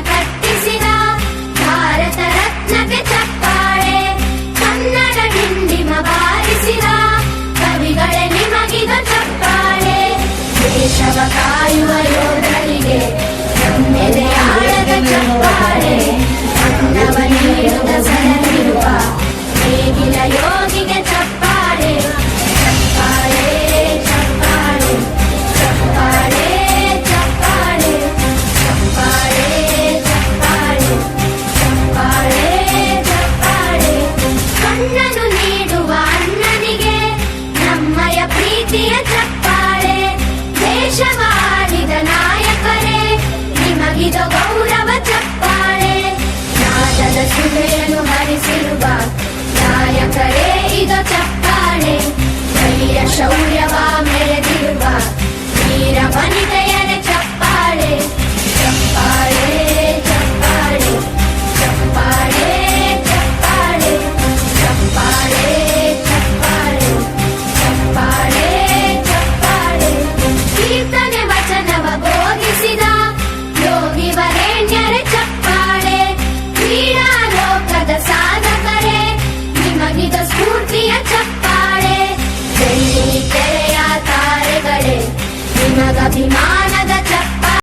ಕಟ್ಟಿಸಿದ ಭಾರತ ರತ್ನಕ್ಕೆ ಚಪ್ಪಾಳೆ ಕನ್ನಡ ಹಿಂದಿಮ ಬಾರಿಸಿದ ಕವಿಗಳೇ ನಿಮಗಿದ ಚಪ್ಪಾಳೆ. ದೇಶವ ಕಾಯುವ ಕೀರ್ತನೆ ವಚನವ ಬೋಧಿಸಿದ ಯೋಗಿ ವರೇಣ್ಯರ ಚಪ್ಪಾಳೆ ಕ್ರೀಡಾ ಲೋಕದ ಸಾಧಕರೇ, ನಿಮಗಿದ ಸ್ಫೂರ್ತಿಯ ಚಪ್ಪಾಳೆ. ಬೆಳ್ಳಿ ಕೆರೆಯ ತಾರೆಗಳೇ ನಿಮಗಭಿಮಾನದ